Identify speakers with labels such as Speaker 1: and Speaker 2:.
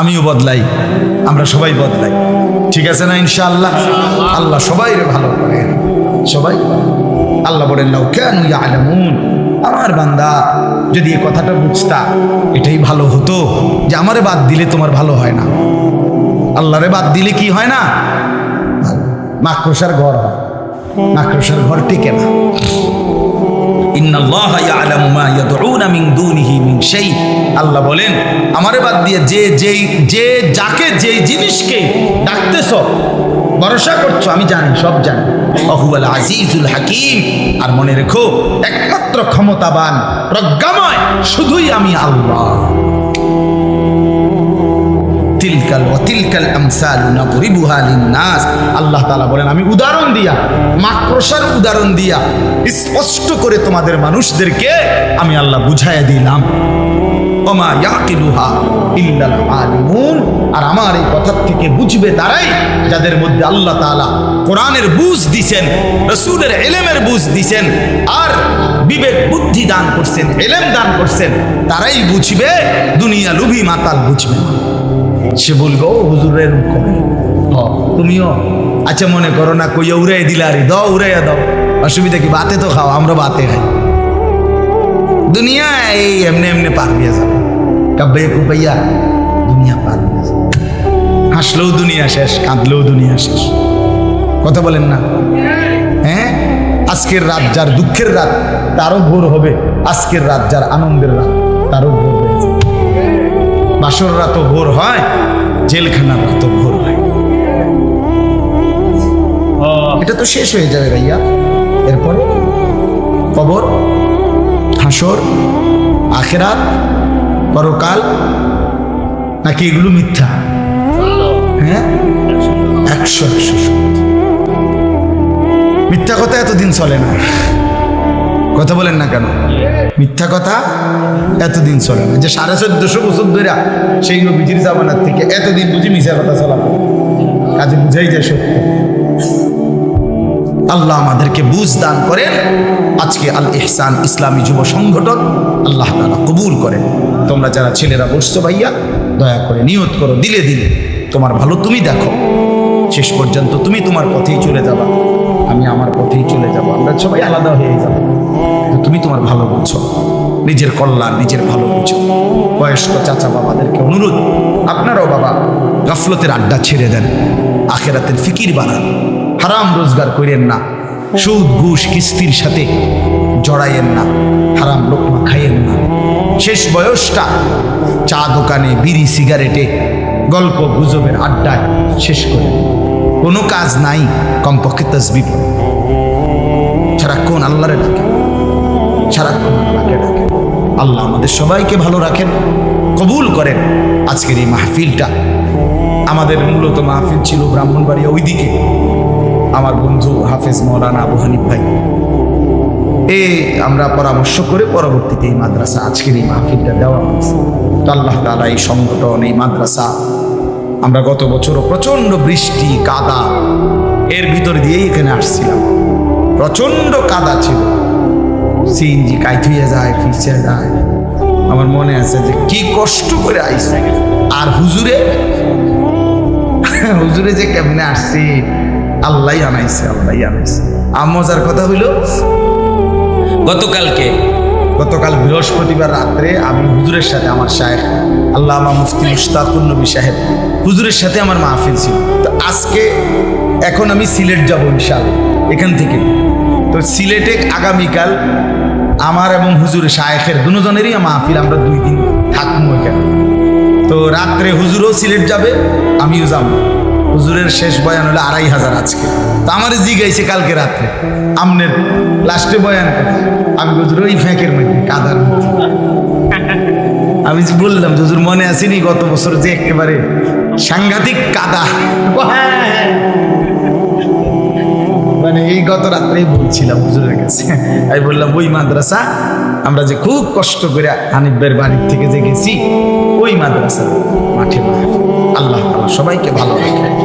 Speaker 1: আমিও বদলাই, আমরা সবাই বদলাই। ঠিক আছে না ইনশাআল্লাহ? আল্লাহ সবাই রে ভালো করেন সবাই? আল্লাহ বলেন, লাউ কানু ইয়ালামুন। আমার বান্দা যদি এই কথাটা বুঝতা, এটাই ভালো হতো যে আমারে বাদ দিলে তোমার ভালো হয় না। আল্লাহরে বাদ দিলে কি হয় না? মাকড়সার ঘর মাকড়সার ঘর টিকে না। ইন্নাল্লাহা ইয়ালামু মা ইয়াদউনা মিন দুনিহি মিন শাই। আল্লাহ বলেন, আমারে বাদ দিয়ে যে যেই, যে যাকে যেই জিনিসকে ডাকতেছ, ভরসা করছ, আমি জানি, সব জানি। অহুয়াল আজিজুল হাকিম। আর মনে রেখো, একমাত্র ক্ষমতাবান, প্রজ্ঞাময়, শুধুই আমি আল্লাহ। তিলকাল ও তিলকাল আমসালু লিন্নাস। আল্লাহ তাআলা বলেন, আমি উদাহরণ দিয়া, মাকড়সার উদাহরণ দিয়া স্পষ্ট করে তোমাদের মানুষদেরকে আমি আল্লাহ বুঝাইয়া দিলাম। আর আমার এই কথা থেকে বুঝবে তারাই যাদের মধ্যে আল্লাহ তাআলা কোরআনের বুঝ দিছেন, রসুলের এলেমের বুঝ দিছেন, আর বিবেক বুদ্ধি দান করছেন, এলেম দান করছেন, তারাই বুঝবে, দুনিয়া লুভি মাতাল বুঝবে না। সে বলব "ও হুজুরের কমে তুমিও? আচ্ছা মনে করো না, কইয়া উড়াই দিলা রে। দাও, উড়াইয়া দাও। অসুবিধা কি? বাতে তো খাও, আমরা বাতে খাই। দুনিয়া এই এমনি এমনি পার দিয়ে যাবে। কাব্বে কুপাইয়া দুনিয়া পার দিয়ে যাবে। হাসলেও দুনিয়া শেষ, কাঁদলেও দুনিয়া শেষ। কথা বলেন না? হ্যাঁ? আজকের রাত যার দুঃখের রাত, তারও ভোর হবে। আজকের রাত যার আনন্দের রাত, তারও ভোর হয়ে যাবে। বাসর রাতও ভোর হয় জেলখানার রাতও ভোর এটা তো শেষ হয়ে যাবে ভাইয়া। এরপরে? কবর? হাসর? আখেরাত? পরকাল? নাকি এগুলো মিথ্যা? হ্যাঁ? একশো একশো মিথ্যা কথা এতদিন চলে না। কথা বলেন না কেন? মিথ্যা কথা এতদিন চলে না। যে সাড়ে চোদ্দশো বছর ধরে সেই নবীজির জামানার থেকে এতদিন বুঝি মিথ্যা কথা চলাবে কাজে বুঝাই যায় সত্য। আল্লাহ আমাদেরকে বুঝ দান করেন। আজকে আল ইহসান ইসলামী যুব সংগঠন আল্লাহ তাআলা কবুল করেন। তোমরা যারা ছেলেরা বসছো ভাইয়া, দয়া করে নিয়ত করো, দিলে দিলে। তোমার ভালো তুমি দেখো। শেষ পর্যন্ত তুমি তোমার পথেই চলে যাবা। আমি আমার পথেই চলে যাব। আমরা সবাই আলাদা হয়ে যাব। তোমার ভালো বুঝো নিজের কল্যাণ, নিজের ভালো বুঝো। বয়স্ক চাচা বাবাদেরকে অনুরোধ, আপনারাও বাবা গাফলতের আড্ডা ছেড়ে দেন, আখেরাতের ফিকির বানান, হারাম রোজগার করেন না, সুদ, ঘুষ, কিস্তির সাথে জড়াইয়েন না, হারাম লোকমা খাইয়েন না। শেষ বয়সটা চা দোকানে, বিড়ি, সিগারেটে, গল্প গুজবের আড্ডায় শেষ করে কোনো কাজ নাই, কমপক্ষে তসবি পড়ে। সারাক্ষণ আল্লাহরে আল্লাহ আমাদের সবাইকে ভালো রাখেন, কবুল করেন। আজকের এই মাহফিলটা আমাদের মূলত মাহফিল ছিল ব্রাহ্মণবাড়িয়া ওইদিকে। আমার বন্ধু হাফেজ মৌলানা আবু হানিফ ভাই। এ আমরা পরামর্শ করে পরবর্তীতে এই মাদ্রাসা আজকের এই মাহফিলটা দেওয়া হয়েছে। আল্লাহ তালা এই সংগঠন, এই মাদ্রাসা, আমরা গত বছরও প্রচণ্ড বৃষ্টি, কাদা, এর ভিতর দিয়েই এখানে আসছিলাম। প্রচণ্ড কাদা ছিল। সিএনজি কাইথুইয়া যায় ফিরছে যায়। আমার মনে আছে যে কি কষ্ট করে আইসে। আর হুজুরে? হুজুরে যে কেমনে আসছে? আল্লাহ আনাইছে আল্লাহ আনাইছে। মজার কথা হইল গতকালকে। গতকাল বৃহস্পতিবার রাত্রে আমি হুজুরের সাথে আমার সাহেব আল্লাহ মুফতি মুশতাকুর নবী সাহেব হুজুরের সাথে আমার মাহফিল ছিল। তো আজকে এখন আমি সিলেট যাব ইনশাল এখান থেকে। তো সিলেটে আগামীকাল আমার এবং হুজুরের শায়েখের দুজনেরই মাহফিল আমরা দুই দিন থাকব এখানে। তো রাত্রে হুজুরও সিলেট যাবে, আমিও যাব। হুজুরের শেষ বয়ান হলো আড়াই হাজার আজকে। তো আমার জিগাইছে কালকে রাত্রে। আমনের লাস্টে বয়ান আমি হুজুর ওই ফ্যাঁকের মধ্যে, কাদার আমি বললাম, হুজুর, মনে আসেনি গত বছর যে একেবারে সাংঘাতিক কাদা? গত রাত্রেই বলছিলাম, হুজুরের কাছে। আমি বললাম, ওই মাদ্রাসা আমরা যে খুব কষ্ট করে আনিবের বাড়ির থেকে যে গেছি, ওই মাদ্রাসা মাঠে আল্লাহ সবাইকে ভালো রাখে।